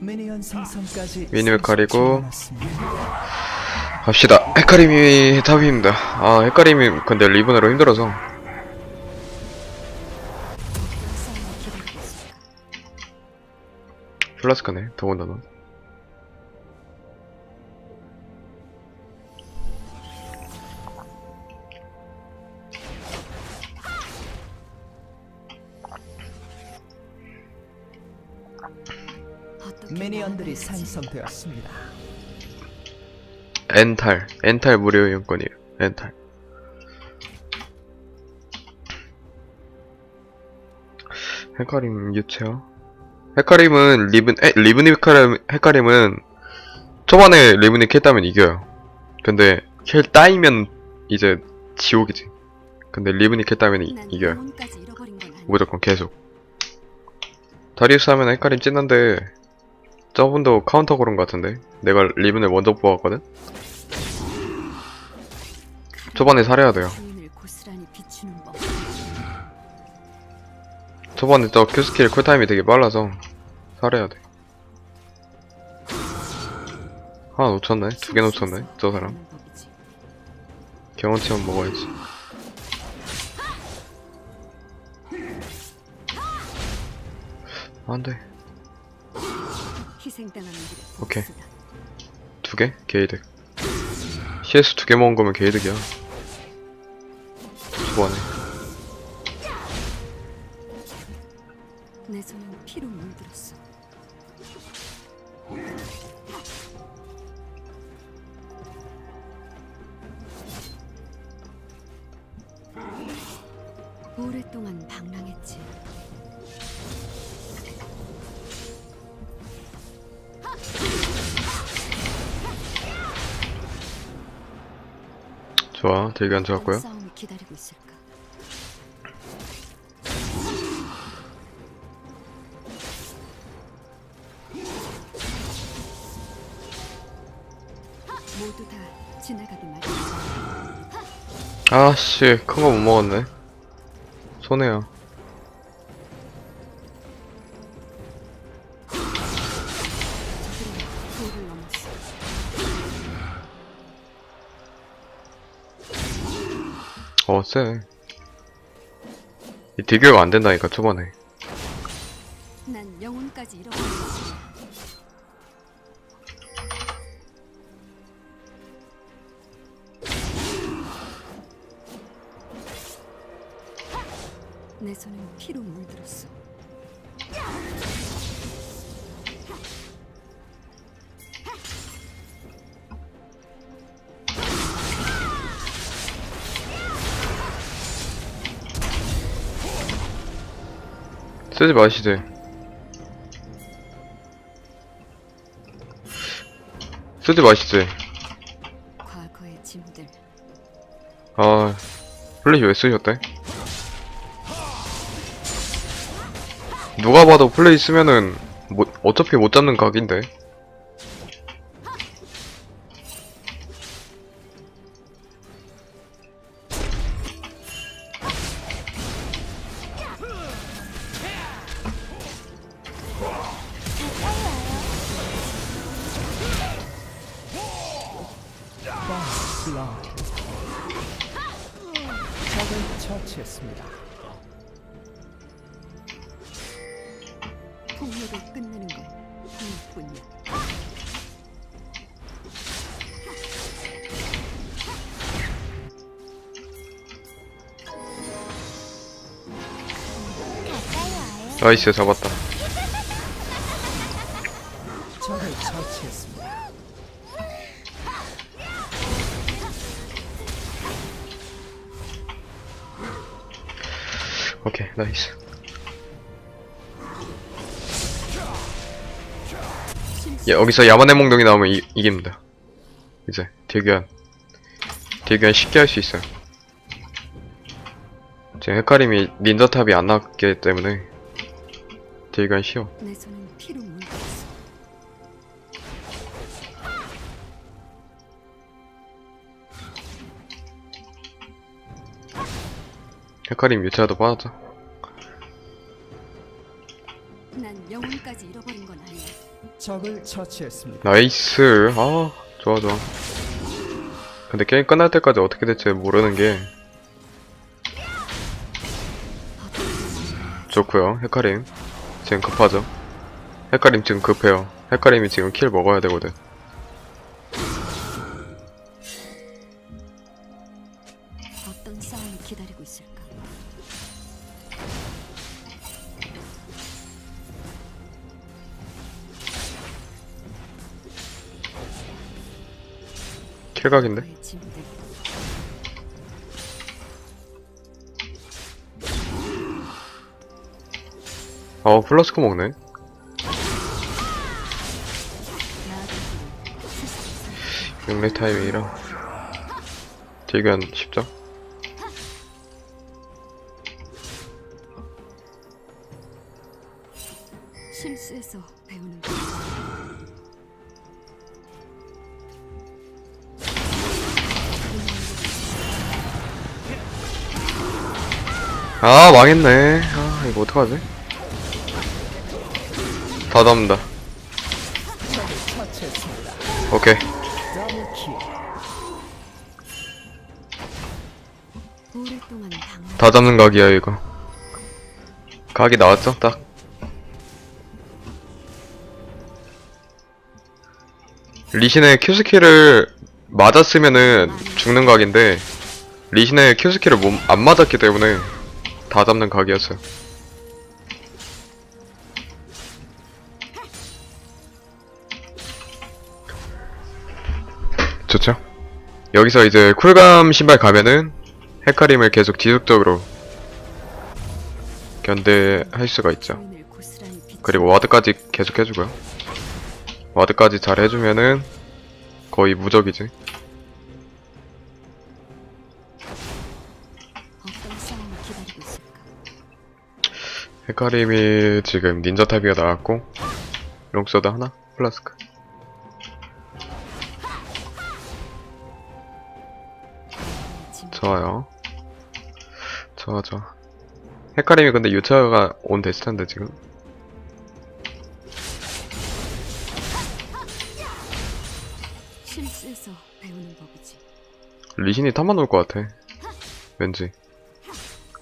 미니를 30초 가리고. 갑시다. 헷갈림이 답입니다. 아, 헷갈림이 근데 리븐으로 힘들어서. 플라스카네, 더군다나. 미니언들이 생성되었습니다. 엔탈, 엔탈 무료 이용권이에요. 엔탈. 헷갈림 유체요? 헷갈림은 리븐, 에, 리븐이 헷갈림, 헷갈림은 초반에 리븐이 킬 따면 이겨요. 근데 킬 따이면 이제 지옥이지. 근데 리븐이 킬 따면 이, 이겨요. 무조건 계속. 다리우스 하면 헷갈림 찐는데 저분도 카운터 고른 것 같은데? 내가 리븐을 먼저 뽑았거든? 초반에 살해야 돼요. 초반에 저 Q스킬 쿨타임이 되게 빨라서 살해야 돼. 하나 놓쳤네? 두 개 놓쳤네? 저 사람? 경험치만 먹어야지. 안돼 오케이. 두 개? 게이득 CS 두 개 먹은 거면 게이득이야 초반에 내 손은 피로 물들었어. 오랫동안 방랑했지. 좋아. 되게 안 좋았고요. 아씨. 큰 거 못 먹었네. 손해야 쎄. 이 대결가 안 된다니까, 초반에. 난 영혼까지 잃어버렸어. 내 손은 피로 물들었어. 쓰지 마시지. 쓰지 마시지. 과거의 짐들. 아, 플래시 왜 쓰셨대? 누가 봐도 플레이 쓰면은, 뭐, 어차피 못 잡는 각인데. 블러드. 적을 처치했습니다. 폭력을 끝내는 건 하나뿐이야. 나이스, 잡았다. 적을 처치했습니다. 오케이, 나이스. 예, 여기서 야만의 몽둥이 나오면 이, 이깁니다. 이제, 대교환. 대교환 쉽게 할 수 있어요. 지금 헷갈림이 닌자탑이 안 나왔기 때문에 대교환 쉬워. 헷갈림 유체화도 빠졌죠. 난 영혼까지 잃어버린 건 아니야. 적을 처치했습니다. 나이스. 아, 좋아, 좋아. 근데 게임 끝날 때까지 어떻게 될지 모르는 게 좋고요. 헤카림 지금 급하죠. 헤카림 지금 급해요. 헤카림이 지금 킬 먹어야 되거든. 짐들 어, 플러스코 먹네. 6렙 타이밍이라 딜견 쉽죠? 아, 망했네. 아, 이거 어떡하지? 다 처치했습니다. 오케이. 다 잡는 각이야, 이거. 각이 나왔죠? 딱. 리신의 큐스킬을 맞았으면은 죽는 각인데, 리신의 못, 안 맞았기 때문에 다 잡는 각이었어요. 좋죠? 여기서 이제 쿨감 신발 가면은 헤카림을 계속 지속적으로 견제할 수가 있죠. 그리고 와드까지 계속 해주고요. 와드까지 잘 해주면은 거의 무적이지. 헤카림이 지금 닌자 타비가 나왔고 롱서드 하나 플라스크. 좋아요. 좋아 좋아. 헤카림이 근데 유차가 온 텐데 지금. 리신이 탐만 올것 같아. 왠지.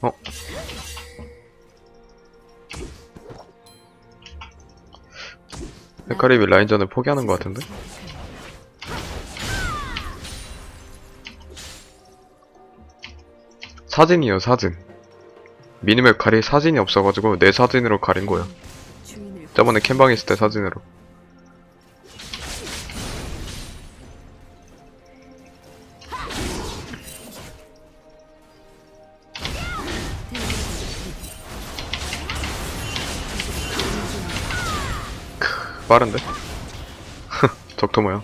어? 헤카림이 라인전을 포기하는 것 같은데? 사진이요 사진. 미니맵 가릴 사진이 없어가지고 내 사진으로 가린 거야. 저번에 캠방 있을 때 사진으로. 빠른데? 적토 모양.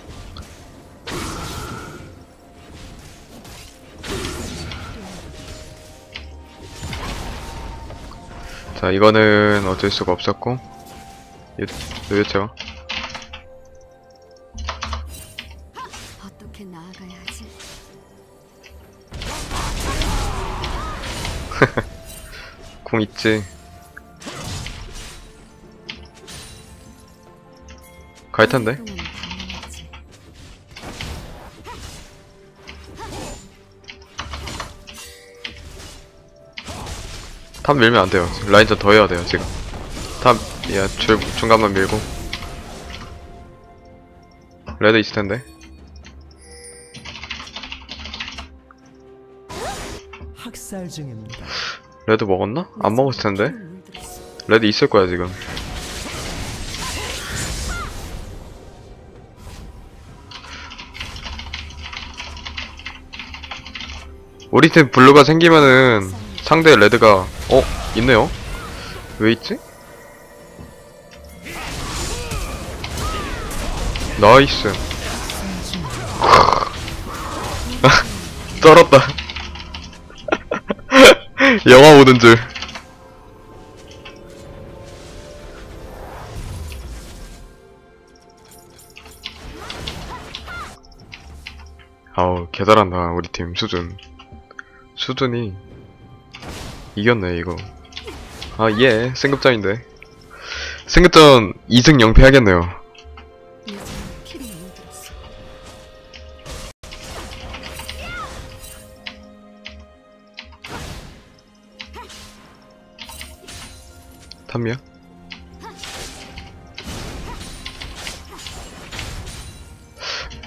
자, 이거는 어쩔 수가 없었고. 늦었죠. 어떻게 나아가야 하지? 공 있지. 갈 텐데. 탑 밀면 안 돼요. 라인전 더 해야 돼요, 지금. 탑, 야, 줄, 중간만 밀고. 레드 있을 텐데. 레드 먹었나? 안 먹었을 텐데. 레드 있을 거야, 지금. 우리 팀 블루가 생기면은 상대 레드가 어? 있네요? 왜 있지? 나이스 쩔었다 영화 보는 줄 아우 개잘한다 우리 팀 수준 수준이 이겼네 이거. 아예 승급전인데. 승급전 2승 0패 하겠네요. 탐미야?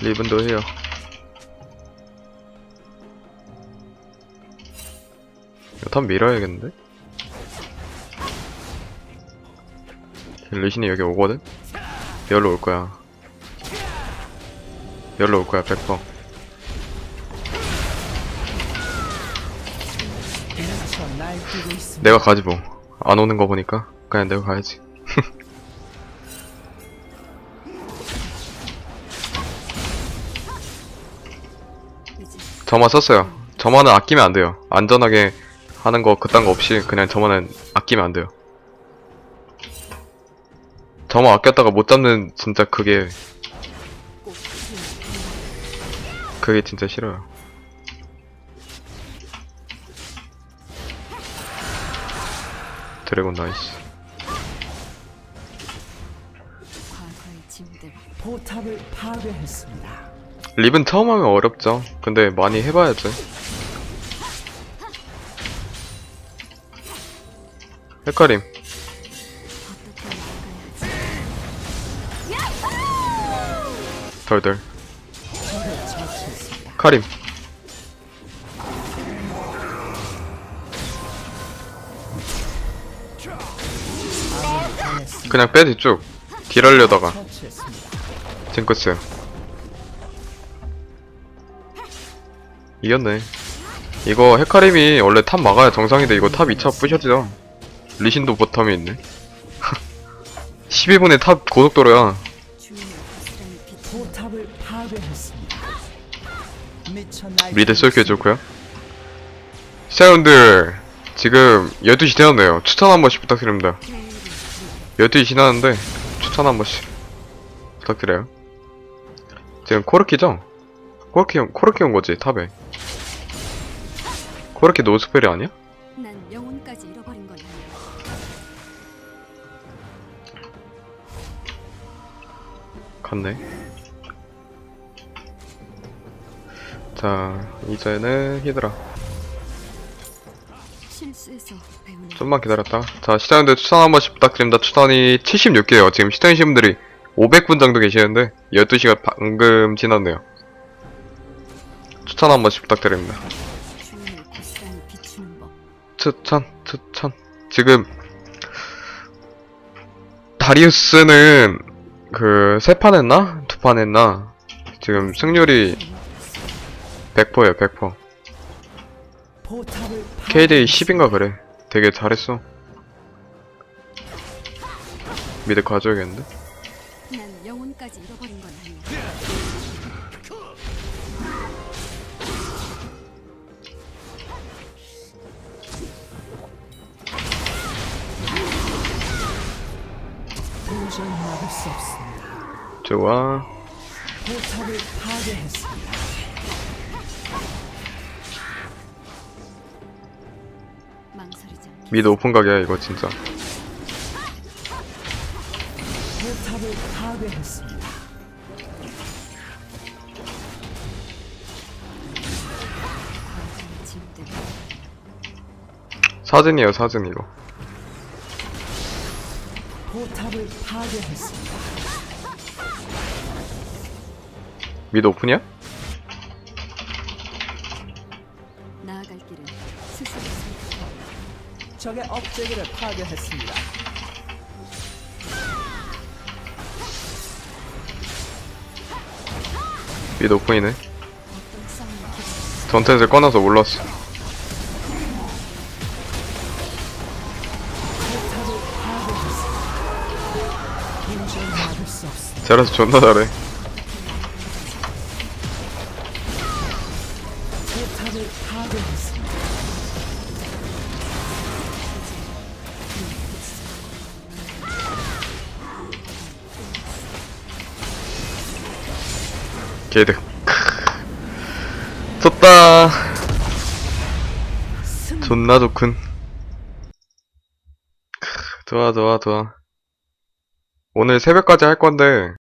리븐도 해요. 탑 밀어야겠는데? 리신이 여기 오거든? 열로 올 거야. 열로 올 거야, 100%. 미쳐 날뛰고 있습니다. 내가 가지 뭐. 안 오는 거 보니까 그냥 내가 가야지. 점화 썼어요. 점화는 아끼면 안 돼요. 안전하게 하는 거 그딴 거 없이 그냥 점화는 아끼면 안 돼요. 점화 아꼈다가 못 잡는 진짜 그게 그게 진짜 싫어요. 드래곤 나이스. 포탑을 파괴했습니다. 립은 처음 하면 어렵죠. 근데 많이 해봐야지. 나아가야지 덜덜. 카림. 그냥 빼 뒤쭉. 딜하려다가. 징크스. 이겼네. 이거 헤카림이 원래 탑 막아야 정상인데 이거 탑 2차 부셔지죠. 리신도 보텀에 있네. 12분의 탑 고속도로야. 미드 쏠게. 좋고요. 시청자분들 지금 12시 되었네요. 추천 한 번씩 부탁드립니다. 회의를 부르고 12시 지났는데 추천 한 번씩 부탁드려요. 지금 코르키죠? 코르키 온- 코르키 온 거지 탑에. 코르키 노스펠이 아니야? 갔네. 자 이제는 히드라. 좀만 기다렸다. 자, 시청자분들 추천 한 번씩 부탁드립니다. 추천이 76개요. 지금 시청하신 분들이 500분 정도 계시는데 12시가 방금 지났네요. 추천 한 번씩 부탁드립니다. 추천, 추천. 지금 다리우스는 그 세 판 했나? 두 판 했나? 지금 승률이 100%예요, 100%. 포탑을 KD 10인가 그래. 되게 잘했어. 미드 가져야겠는데? 난 영혼까지 잃어버린 건 아니야 좋아. 미드 오픈 각이야 이거 진짜. 사진이에요 사진 이거. 포탑을 파괴했습니다. 미드 오픈이야? 나아갈 길은 스스로 적의 업체기를 파괴했습니다. 미드 오픈이네. 전태를 꺼놔서 몰랐어. 제라스 존나 잘해. 개득. 승 존나 좋군. 크, 좋아 좋아 좋아. 오늘 새벽까지 할 건데